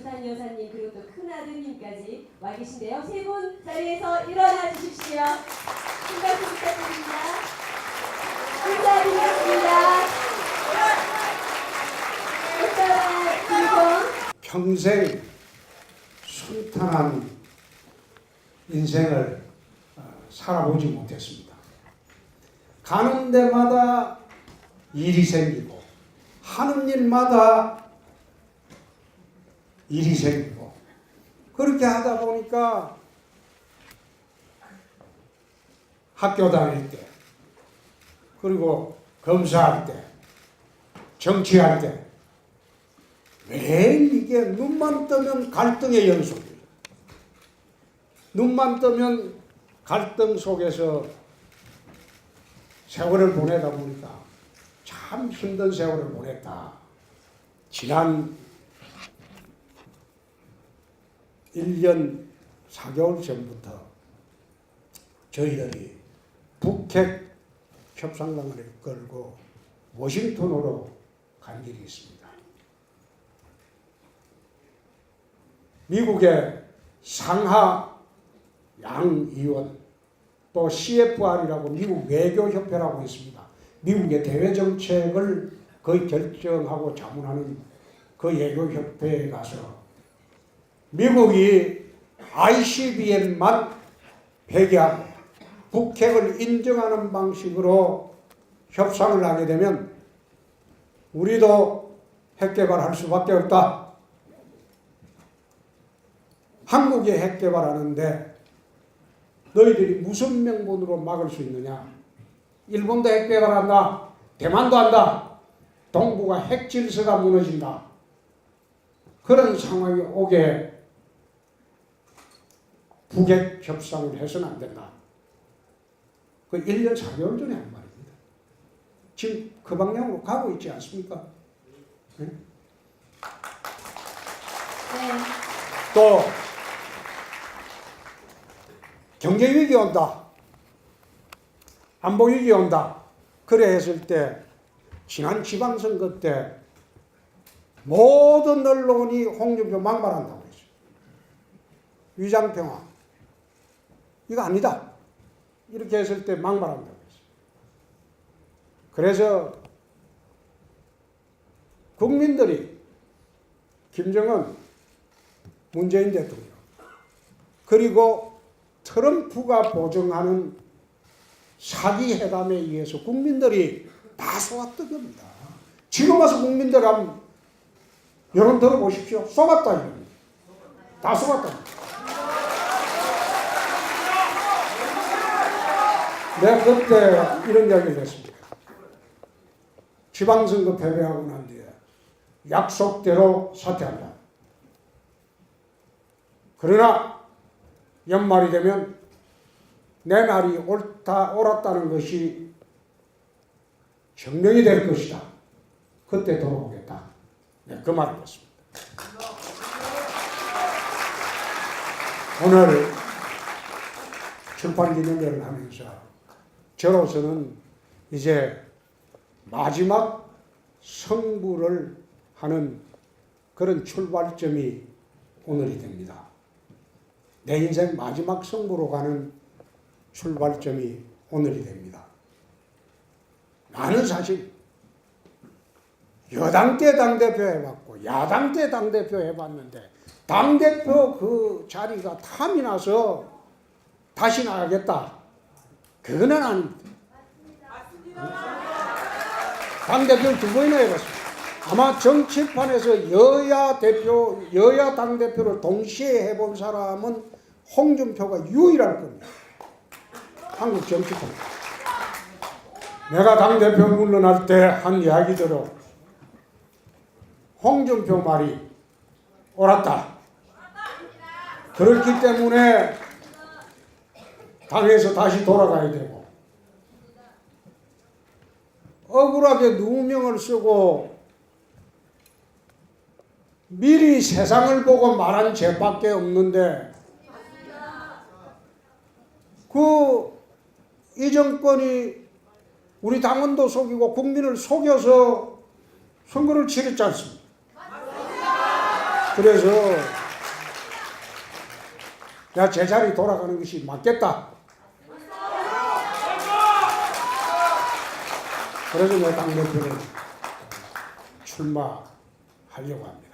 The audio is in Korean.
김수산 여사님 그리고 또 큰아드님까지 와 계신데요. 세 분 자리에서 일어나 주십시오. 큰 박수 부탁드립니다. 인사드리겠습니다. 평생 순탄한 인생을 어, 살아보지 못했습니다. 가는 데마다 일이 생기고 하는 일마다 일이 생기고 그렇게 하다 보니까 학교 다닐 때 그리고 검사할 때 정치할 때 매일 이게 눈만 뜨면 갈등의 연속이에요. 눈만 뜨면 갈등 속에서 세월을 보내다 보니까 참 힘든 세월을 보냈다. 지난 1년 4개월 전부터 저희들이 북핵 협상단을 끌고 워싱턴으로 간 일이 있습니다. 미국의 상하 양의원 또 CFR이라고 미국 외교협회라고 있습니다. 미국의 대외 정책을 거의 결정하고 자문하는 그 외교협회에 가서 미국이 ICBM만 폐기하고 북핵을 인정하는 방식으로 협상을 하게 되면 우리도 핵 개발할 수밖에 없다. 한국이 핵 개발하는데 너희들이 무슨 명분으로 막을 수 있느냐? 일본도 핵 개발한다. 대만도 한다. 동북아 핵 질서가 무너진다. 그런 상황이 오게 북핵 협상을 해서는 안 된다. 그 1년 4개월 전에 한 말입니다. 지금 그 방향으로 가고 있지 않습니까? 네? 네. 또 경제 위기 온다. 안보 위기 온다. 그래 했을 때 지난 지방선거 때 모든 언론이 홍준표 막말한다고 했어요. 위장평화. 이거 아니다. 이렇게 했을 때 막말한다고 했어요. 그래서 국민들이 김정은 문재인 대통령 그리고 트럼프가 보증하는 사기 회담에 의해서 국민들이 다 쏘았던 겁니다. 지금 와서 국민들 한번 여론 들어보십시오. 이겁니다. 다 쏘았다. 내가 그때 이런 이야기를 했습니다. 지방선거 패배하고 난 뒤에 약속대로 사퇴한다. 그러나 연말이 되면 내 말이 옳다, 옳았다는 것이 증명이 될 것이다. 그때 돌아오겠다. 네, 그 말을 했습니다. 오늘 출판 기념회를 하면서 저로서는 이제 마지막 성부를 하는 그런 출발점이 오늘이 됩니다. 내 인생 마지막 성부로 가는 출발점이 오늘이 됩니다. 나는 사실 여당 때 당대표 해봤고 야당 때 당대표 해봤는데 당대표 그 자리가 탐이 나서 다시 나가겠다. 그거는 아닙니다. 당 대표를 두 번이나 해봤습니다. 아마 정치판에서 여야 대표, 여야 당 대표를 동시에 해본 사람은 홍준표가 유일할 겁니다. 한국 정치판. 내가 당 대표 물러날 때 한 이야기대로 홍준표 말이 옳았다. 그렇기 때문에 당에서 다시 돌아가야 되고 억울하게 누명을 쓰고 미리 세상을 보고 말한 죄밖에 없는데 그 이 정권이 우리 당원도 속이고 국민을 속여서 선거를 치렀지 않습니까? 그래서 야 제자리 돌아가는 것이 맞겠다. 그래서 여당 대표를 출마하려고 합니다.